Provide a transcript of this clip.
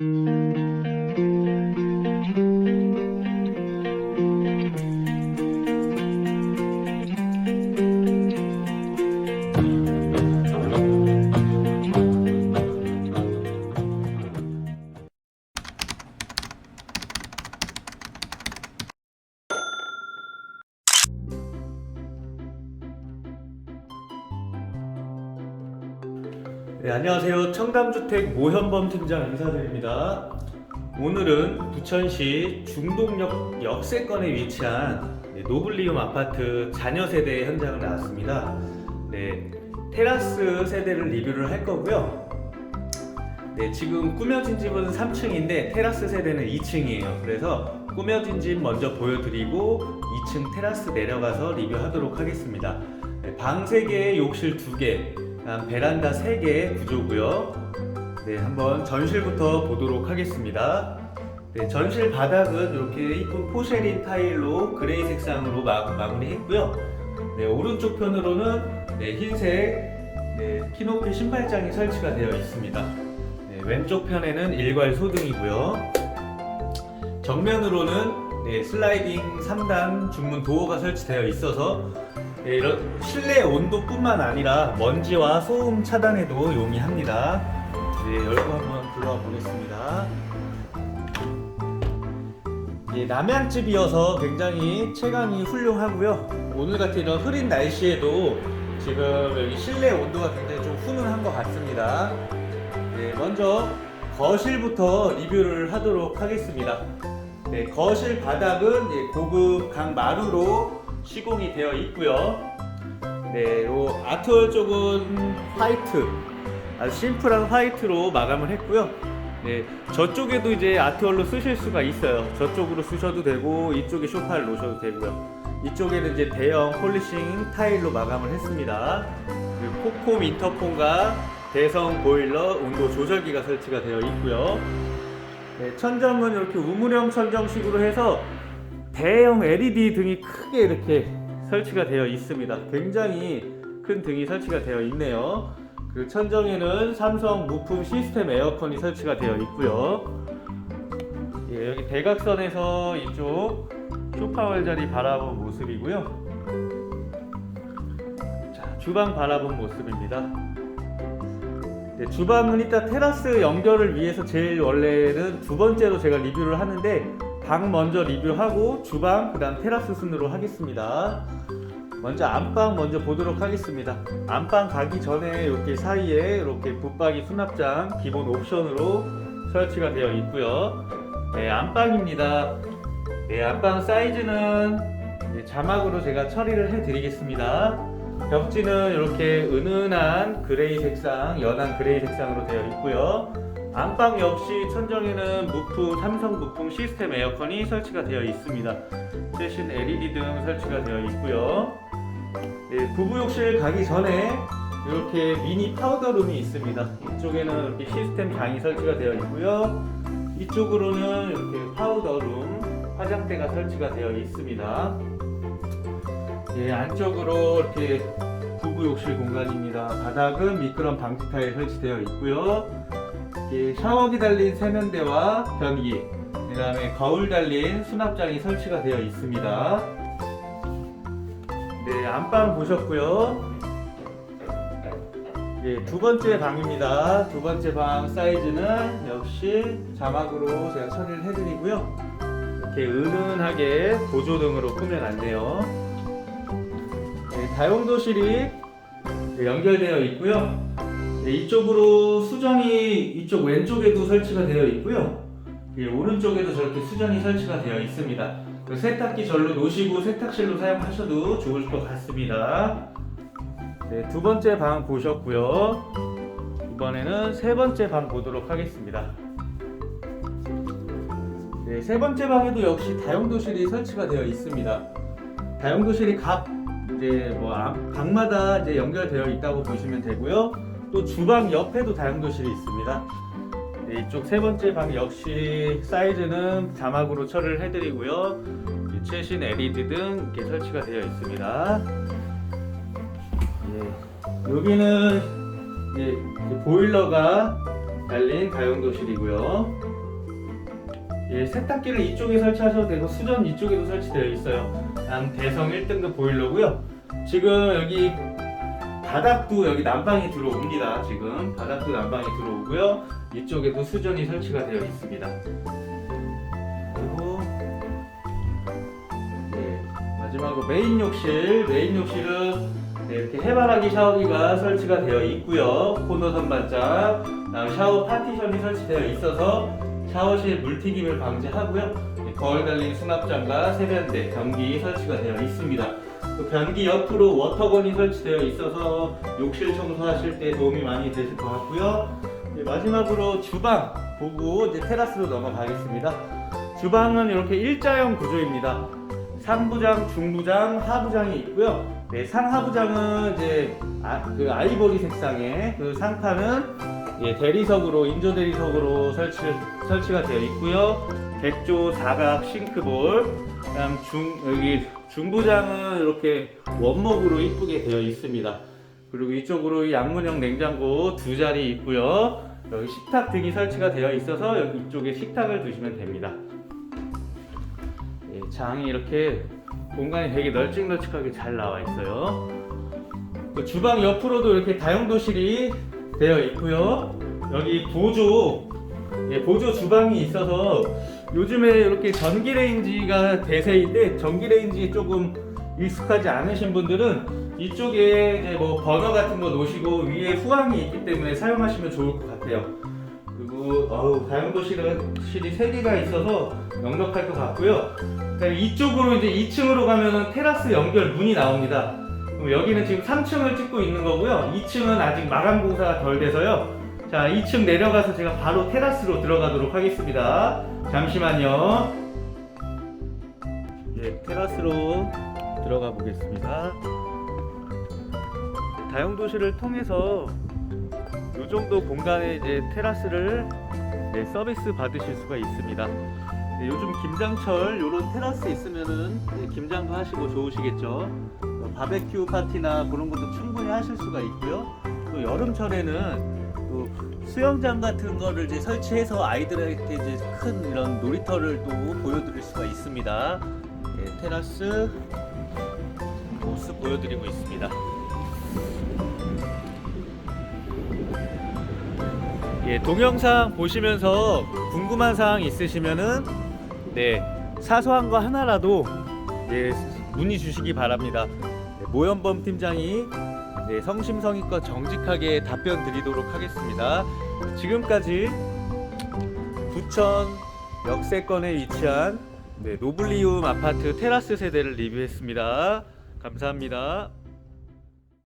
Música 네, 안녕하세요. 청담주택 모현범 팀장 인사드립니다. 오늘은 부천시 중동역 역세권에 위치한 네, 노블리움 아파트 자녀 세대 현장을 나왔습니다. 네, 테라스 세대를 리뷰를 할 거고요. 네, 지금 꾸며진 집은 3층인데 테라스 세대는 2층이에요. 그래서 꾸며진 집 먼저 보여드리고 2층 테라스 내려가서 리뷰하도록 하겠습니다. 네, 방 3개, 욕실 2개, 그 다음 베란다 3개 구조고요. 네, 한번 전실부터 보도록 하겠습니다. 네, 전실 바닥은 이렇게 이쁜 포쉐린 타일로 그레이 색상으로 마, 마무리했고요. 네, 오른쪽 편으로는 네, 흰색 네, 키높이 신발장이 설치가 되어 있습니다. 네, 왼쪽 편에는 일괄 소등이고요. 정면으로는 네, 슬라이딩 3단 중문 도어가 설치되어 있어서 네, 이런 실내 온도뿐만 아니라 먼지와 소음 차단에도 용이합니다. 네, 열고 한번 들어와 보겠습니다. 예, 남양집이어서 굉장히 체감이 훌륭하고요. 오늘 같은 이런 흐린 날씨에도 지금 여기 실내 온도가 굉장히 좀 훈훈한 것 같습니다. 네, 먼저 거실부터 리뷰를 하도록 하겠습니다. 네, 거실 바닥은 예, 고급 강마루로 시공이 되어 있고요. 네, 요 아트월 쪽은 화이트, 아주 심플한 화이트로 마감을 했고요. 네, 저쪽에도 이제 아트월로 쓰실 수가 있어요. 저쪽으로 쓰셔도 되고 이쪽에 쇼파를 놓으셔도 되고요. 이쪽에는 이제 대형 폴리싱 타일로 마감을 했습니다. 코콤 인터폰과 대성 보일러 온도 조절기가 설치가 되어 있고요. 네, 천정은 이렇게 우물형 천정식으로 해서 대형 LED 등이 크게 이렇게 설치가 되어 있습니다. 굉장히 큰 등이 설치가 되어 있네요. 그 천정에는 삼성 무풍 시스템 에어컨이 설치가 되어 있고요. 예, 여기 대각선에서 이쪽 쇼파월 자리 바라본 모습이고요. 자, 주방 바라본 모습입니다. 네, 주방은 이따 테라스 연결을 위해서 제일 원래는 두 번째로 제가 리뷰를 하는데 방 먼저 리뷰하고 주방 그다음 테라스 순으로 하겠습니다. 먼저 안방 먼저 보도록 하겠습니다. 안방 가기 전에 이렇게 사이에 이렇게 붙박이 수납장 기본 옵션으로 설치가 되어 있고요. 네, 안방입니다. 네, 안방 사이즈는 자막으로 제가 처리를 해드리겠습니다. 벽지는 이렇게 은은한 그레이 색상, 연한 그레이 색상으로 되어 있고요. 안방 역시 천정에는 무풍, 삼성 무풍 시스템 에어컨이 설치가 되어 있습니다. 대신 LED 등 설치가 되어 있고요. 네, 부부욕실 가기 전에 이렇게 미니 파우더룸이 있습니다. 이쪽에는 이렇게 시스템 장이 설치가 되어 있고요. 이쪽으로는 이렇게 파우더룸 화장대가 설치가 되어 있습니다. 예, 안쪽으로 이렇게 부부 욕실 공간입니다. 바닥은 미끄럼 방지 타일 설치되어 있고요. 예, 샤워기 달린 세면대와 변기, 그 다음에 거울 달린 수납장이 설치가 되어 있습니다. 네, 안방 보셨고요. 예, 두 번째 방입니다. 두 번째 방 사이즈는 역시 자막으로 제가 처리를 해드리고요. 이렇게 은은하게 보조등으로 꾸며놨네요. 네, 다용도실이 네, 연결되어 있고요. 네, 이쪽으로 수정이 이쪽 왼쪽에도 설치가 되어 있고요. 예, 오른쪽에도 저렇게 수정이 설치가 되어 있습니다. 그 세탁기 절로 놓으시고 세탁실로 사용하셔도 좋을 것 같습니다. 네, 두 번째 방 보셨고요. 이번에는 세 번째 방 보도록 하겠습니다. 네, 세 번째 방에도 역시 다용도실이 설치가 되어 있습니다. 다용도실이 각 이제 뭐 아- 방마다 이제 연결되어 있다고 보시면 되고요. 또 주방 옆에도 다용도실이 있습니다. 네, 이쪽 세 번째 방 역시 사이즈는 자막으로 처리를 해드리고요. 이 최신 LED 등 이렇게 설치가 되어 있습니다. 예, 여기는 이제 보일러가 달린 다용도실이고요. 예, 세탁기를 이쪽에 설치하셔도 되고 수전 이쪽에도 설치되어 있어요. 대성 1등급 보일러고요. 지금 여기 바닥도 여기 난방이 들어옵니다. 지금 바닥도 난방이 들어오고요. 이쪽에도 수전이 설치가 되어 있습니다. 그리고 네, 마지막으로 메인 욕실, 메인 욕실은 네, 이렇게 해바라기 샤워기가 설치가 되어 있고요. 코너 선반짝, 샤워 파티션이 설치되어 있어서 샤워실 물튀김을 방지하고요. 네, 거울 달린 수납장과 세면대, 변기 설치가 되어 있습니다. 그 변기 옆으로 워터건이 설치되어 있어서 욕실 청소하실 때 도움이 많이 되실 것 같고요. 네, 마지막으로 주방 보고 이제 테라스로 넘어가겠습니다. 주방은 이렇게 일자형 구조입니다. 상부장, 중부장, 하부장이 있고요. 네, 상하부장은 이제 아, 그 아이보리 색상의 그 상판은 예, 대리석으로 인조 대리석으로 설치 설치가 되어 있고요. 백조 사각 싱크볼, 그다음 중 여기 중부장은 이렇게 원목으로 이쁘게 되어 있습니다. 그리고 이쪽으로 이 양문형 냉장고 두 자리 있고요. 여기 식탁 등이 설치가 되어 있어서 여기 이쪽에 식탁을 두시면 됩니다. 예, 장이 이렇게 공간이 되게 널찍널찍하게 잘 나와 있어요. 그 주방 옆으로도 이렇게 다용도실이 되어 있고요. 여기 보조, 예, 보조 주방이 있어서 요즘에 이렇게 전기레인지가 대세인데 전기레인지 조금 익숙하지 않으신 분들은 이쪽에 이제 뭐 버너 같은 거 놓으시고 위에 후황이 있기 때문에 사용하시면 좋을 것 같아요. 그리고 어우 다용도실은 실이 세 개가 있어서 넉넉할 것 같고요. 이쪽으로 이제 2층으로 가면은 테라스 연결 문이 나옵니다. 여기는 지금 3층을 찍고 있는 거고요. 2층은 아직 마감 공사가 덜 돼서요. 자, 2층 내려가서 제가 바로 테라스로 들어가도록 하겠습니다. 잠시만요. 예, 테라스로 들어가 보겠습니다. 다용도실을 통해서 이 정도 공간에 이제 테라스를 네, 서비스 받으실 수가 있습니다. 네, 요즘 김장철 이런 테라스 있으면은 네, 김장도 하시고 좋으시겠죠. 어, 바베큐 파티나 그런 것도 충분히 하실 수가 있고요. 또 여름철에는 또 수영장 같은 거를 이제 설치해서 아이들한테 이제 큰 이런 놀이터를 또 보여드릴 수가 있습니다. 네, 테라스 모습 보여드리고 있습니다. 예, 동영상 보시면서 궁금한 사항 있으시면은 네 사소한 거 하나라도 예, 문의 주시기 바랍니다. 네, 모연범 팀장이 네, 성심성의껏 정직하게 답변 드리도록 하겠습니다. 지금까지 부천 역세권에 위치한 네, 노블리움 아파트 테라스 세대를 리뷰했습니다. 감사합니다.